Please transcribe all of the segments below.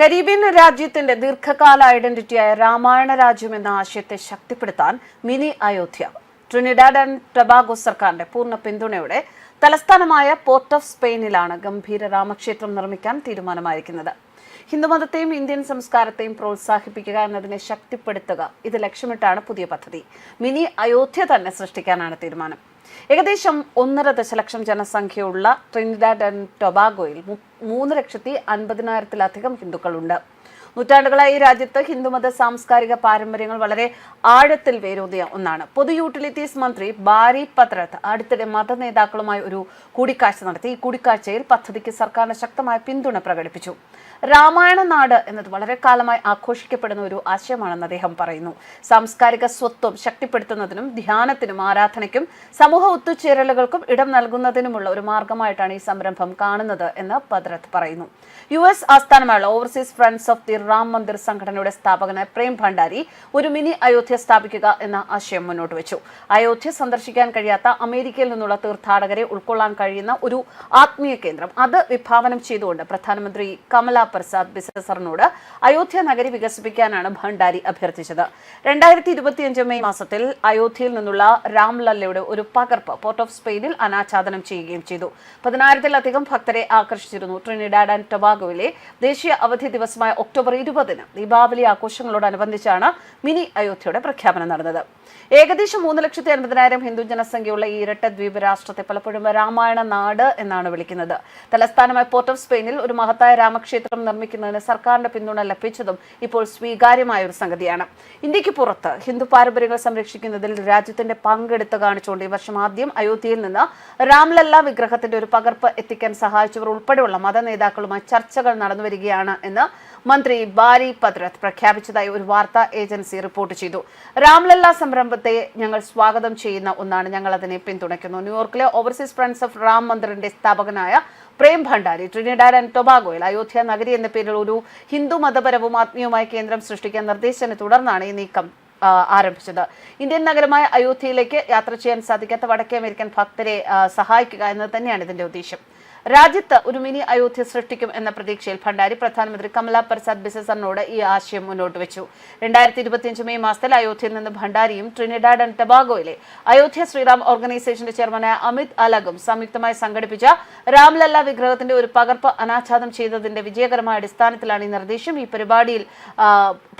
Caribbean രാജ്യത്തിന്റെ ദീർഘകാല ഐഡന്റിറ്റിയായ രാമായണ രാജ്യം എന്ന ആശയത്തെ ശക്തിപ്പെടുത്താൻ mini Ayodhya. Trinidad and Tobago സർക്കാരിന്റെ പൂർണ പിന്തുണയോടെ തലസ്ഥാനമായ പോർട്ട് ഓഫ് സ്പെയിനിലാണ് ഗംഭീര രാമക്ഷേത്രം നിർമ്മിക്കാൻ തീരുമാനമായിരിക്കുന്നത്. ഹിന്ദുമതത്തെയും ഇന്ത്യൻ സംസ്കാരത്തെയും പ്രോത്സാഹിപ്പിക്കുക എന്നതിനെ ശക്തിപ്പെടുത്തുക ഇത് ലക്ഷ്യമിട്ടാണ് പുതിയ പദ്ധതി. മിനി അയോധ്യ തന്നെ സൃഷ്ടിക്കാനാണ് തീരുമാനം. ഏകദേശം ഒന്നര ദശലക്ഷം ജനസംഖ്യയുള്ള ട്രിനിഡാഡ് ആൻഡ് ടൊബാഗോയിൽ മൂന്ന് ലക്ഷത്തി അൻപതിനായിരത്തിലധികം ഹിന്ദുക്കളുണ്ട്. നൂറ്റാണ്ടുകളായി രാജ്യത്ത് ഹിന്ദുമത സാംസ്കാരിക പാരമ്പര്യങ്ങൾ വളരെ ആഴത്തിൽ വേരൂന്നിയ ഒന്നാണ്. പൊതു യൂട്ടിലിറ്റീസ് മന്ത്രി ബാരി പത്രത്ത് അടുത്തിടെ മത നേതാക്കളുമായി ഒരു കൂടിക്കാഴ്ച നടത്തി. ഈ കൂടിക്കാഴ്ചയിൽ പദ്ധതിക്ക് സർക്കാരിന് ശക്തമായ പിന്തുണ പ്രകടിപ്പിച്ചു. രാമായണ നാട് എന്നത് വളരെ കാലമായി ആഘോഷിക്കപ്പെടുന്ന ഒരു ആശയമാണെന്ന് അദ്ദേഹം പറയുന്നു. സാംസ്കാരിക സ്വത്വം ശക്തിപ്പെടുത്തുന്നതിനും ധ്യാനത്തിനും ആരാധനയ്ക്കും സമൂഹ ഒത്തുചേരലുകൾക്കും ഇടം നൽകുന്നതിനുമുള്ള ഒരു മാർഗമായിട്ടാണ് ഈ സംരംഭം കാണുന്നത് എന്ന് പദ്രത്ത് പറയുന്നു. യു എസ് ആസ്ഥാനമായുള്ള overseas friends of the Ram Mandir സംഘടനയുടെ സ്ഥാപകനായ പ്രേം ഭണ്ഡാരി ഒരു മിനി അയോധ്യ സ്ഥാപിക്കുക എന്ന ആശയം മുന്നോട്ട് വെച്ചു. അയോധ്യ സന്ദർശിക്കാൻ കഴിയാത്ത അമേരിക്കയിൽ നിന്നുള്ള തീർത്ഥാടകരെ ഉൾക്കൊള്ളാൻ കഴിയുന്ന ഒരു ആത്മീയ കേന്ദ്രം. അത് വിഭാവനം ചെയ്തുകൊണ്ട് പ്രധാനമന്ത്രി കമല പ്രസാദ് ബിസസറിനോട് അയോധ്യ നഗരി വികസിപ്പിക്കാനാണ് ഭണ്ഡാരി അഭ്യർത്ഥിച്ചത്. രണ്ടായിരത്തി ഇരുപത്തിയഞ്ച് മെയ് മാസത്തിൽ അയോധ്യയിൽ നിന്നുള്ള രാംലല്ലയുടെ ഒരു പകർപ്പ് പോർട്ട് ഓഫ് സ്പെയിനിൽ അനാച്ഛാദനം ചെയ്യുകയും ചെയ്തു. പതിനായിരത്തിലധികം ഭക്തരെ ആകർഷിച്ചിരുന്നു ട്രിനിഡാഡ് ആൻഡ് ടൊബാഗോയിലെ ദേശീയ അവധി ദിവസമായ ഒക്ടോബർ ഇരുപതിന് ദീപാവലി ആഘോഷങ്ങളോടനുബന്ധിച്ചാണ് മിനി അയോധ്യയുടെ പ്രഖ്യാപനം നടന്നത്. ഏകദേശം മൂന്ന് ലക്ഷത്തി അൻപതിനായിരം ഹിന്ദു ജനസംഖ്യയുള്ള ഈ ഇരട്ട ദ്വീപ് രാഷ്ട്രത്തെ പലപ്പോഴും രാമായണ നാട് എന്നാണ് വിളിക്കുന്നത്. തലസ്ഥാനമായ പോർട്ട് ഓഫ് സ്പെയിനിൽ ഒരു മഹത്തായ രാമക്ഷേത്രം നിർമ്മിക്കുന്നതിന് സർക്കാരിന്റെ പിന്തുണ ലഭിച്ചതും ഇപ്പോൾ സ്വീകാര്യമായ ഒരു സംഗതിയാണ്. ഇന്ത്യയ്ക്ക് പുറത്ത് ഹിന്ദു പാരമ്പര്യങ്ങൾ സംരക്ഷിക്കുന്നതിൽ രാജ്യത്തിന്റെ പങ്കെടുത്ത് കാണിച്ചുകൊണ്ട് ഈ വർഷം ആദ്യം അയോധ്യയിൽ നിന്ന് രാംലല്ല വിഗ്രഹത്തിന്റെ ഒരു പകർപ്പ് എത്തിക്കാൻ സഹായിച്ചവർ ഉൾപ്പെടെയുള്ള മത നേതാക്കളുമായി ചർച്ചകൾ നടന്നുവരികയാണ് എന്ന് മന്ത്രി ബാരി പദ്രത്ത് പ്രഖ്യാപിച്ചതായി ഒരു വാർത്താ ഏജൻസി റിപ്പോർട്ട് ചെയ്തു. രാംലല്ല സംരംഭത്തെ ഞങ്ങൾ സ്വാഗതം ചെയ്യുന്ന ഒന്നാണ് ഞങ്ങൾ അതിനെ പിന്തുണയ്ക്കുന്നു. ന്യൂയോർക്കിലെ ഓവർസീസ് ഫ്രണ്ട്സ് ഓഫ് റാം മന്ദിറിന്റെ സ്ഥാപകനായ പ്രേം ഭണ്ഡാരി ട്രിനിഡാഡ് ആൻഡ് ടൊബാഗോയിൽ അയോധ്യ നഗരി എന്ന പേരിൽ ഒരു ഹിന്ദു മതപരവും ആത്മീയവുമായ കേന്ദ്രം സൃഷ്ടിക്കാൻ നിർദ്ദേശത്തിനെ തുടർന്നാണ് ഈ നീക്കം ആരംഭിച്ചത്. ഇന്ത്യൻ നഗരമായ അയോധ്യയിലേക്ക് യാത്ര ചെയ്യാൻ സാധിക്കാത്ത വടക്കേ അമേരിക്കൻ ഭക്തരെ സഹായിക്കുക എന്നത് തന്നെയാണ് ഇതിന്റെ ഉദ്ദേശം. രാജ്യത്ത് ഒരു മിനി അയോധ്യ സൃഷ്ടിക്കും എന്ന പ്രതീക്ഷയിൽ ഭണ്ഡാരി പ്രധാനമന്ത്രി കമല പ്രസാദ് ബിസസറിനോട് ഈ ആശയം മുന്നോട്ട് വെച്ചു. രണ്ടായിരത്തി ഇരുപത്തിയഞ്ച് മെയ് മാസത്തിൽ അയോധ്യയിൽ നിന്ന് ഭണ്ഡാരിയും ട്രിനിഡാഡ് ആൻഡ് ടബാഗോയിലെ അയോധ്യ ശ്രീറാം ഓർഗനൈസേഷന്റെ ചെയർമാനായ അമിത് അലഗും സംയുക്തമായി സംഘടിപ്പിച്ച രാംലല്ല വിഗ്രഹത്തിന്റെ ഒരു പകർപ്പ് അനാച്ഛാദം ചെയ്തതിന്റെ വിജയകരമായ അടിസ്ഥാനത്തിലാണ് ഈ നിർദ്ദേശം. ഈ പരിപാടിയിൽ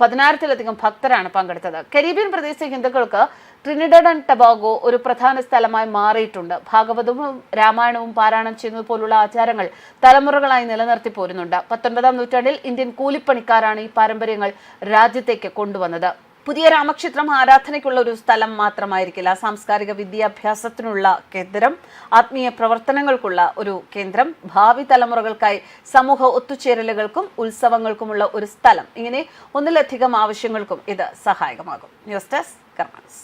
പതിനായിരത്തിലധികം ഭക്തരാണ് പങ്കെടുത്തത്. കരീബിയൻ പ്രദേശത്തെ ഹിന്ദുക്കൾക്ക് ട്രിനിഡഡ് ആൻഡ് ടബാഗോ ഒരു പ്രധാന സ്ഥലമായി മാറിയിട്ടുണ്ട്. ഭാഗവതവും രാമായണവും പാരായണം ചെയ്യുന്നത് പോലുള്ള ആചാരങ്ങൾ തലമുറകളായി നിലനിർത്തി പോരുന്നുണ്ട്. പത്തൊൻപതാം നൂറ്റാണ്ടിൽ ഇന്ത്യൻ കൂലിപ്പണിക്കാരാണ് ഈ പാരമ്പര്യങ്ങൾ രാജ്യത്തേക്ക് കൊണ്ടുവന്നത്. പുതിയ രാമക്ഷേത്രം ആരാധനയ്ക്കുള്ള ഒരു സ്ഥലം മാത്രമായിരിക്കില്ല. സാംസ്കാരിക വിദ്യാഭ്യാസത്തിനുള്ള കേന്ദ്രം ആത്മീയ പ്രവർത്തനങ്ങൾക്കുള്ള ഒരു കേന്ദ്രം ഭാവി തലമുറകൾക്കായി സമൂഹ ഒത്തുചേരലുകൾക്കും ഉത്സവങ്ങൾക്കുമുള്ള ഒരു സ്ഥലം. ഇങ്ങനെ ഒന്നിലധികം ആവശ്യങ്ങൾക്കും ഇത് സഹായകമാകും. News desk കർമാനസ്.